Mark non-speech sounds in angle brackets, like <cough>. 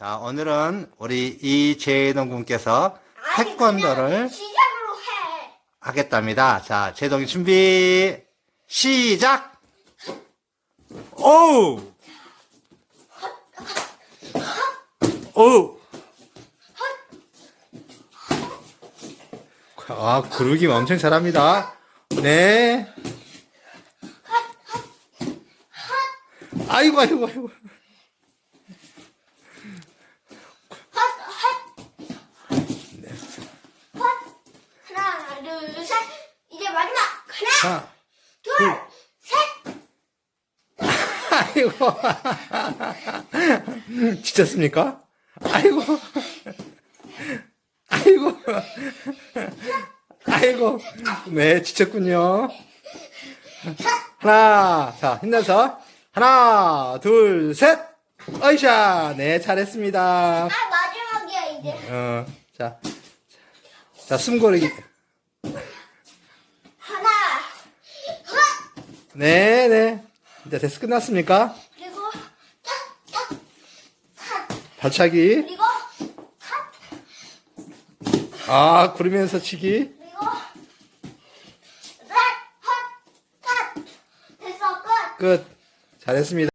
자, 오늘은 우리 이재동 군께서 아니, 태권도를 그냥 시작으로 해. 하겠답니다. 자, 제동이 준비, 시작! 오우! 오우! 아, 구르기 엄청 잘합니다. 네. 아이고, 아이고, 아이고. 하나, 둘, 셋. 이제 마지막. 하나, 하나, 둘, 셋. <laughs> 아이고. 지쳤습니까? 아이고. 아이고. 아이고. 네, 지쳤군요. 하나, 자, 힘내서. 하나, 둘, 셋. 어이샤. 네, 잘했습니다. 아, 마지막이야, 이제. 어, 자. 자, 숨 고르기. 하나, 하나. 네, 네. 이제 됐어. 끝났습니까? 그리고, 딱, 딱. 탁. 발차기. 그리고, 탁. 아, 구르면서 치기. 그리고, 딱, 탁, 탁. 됐어, 끝. 끝. 잘했습니다.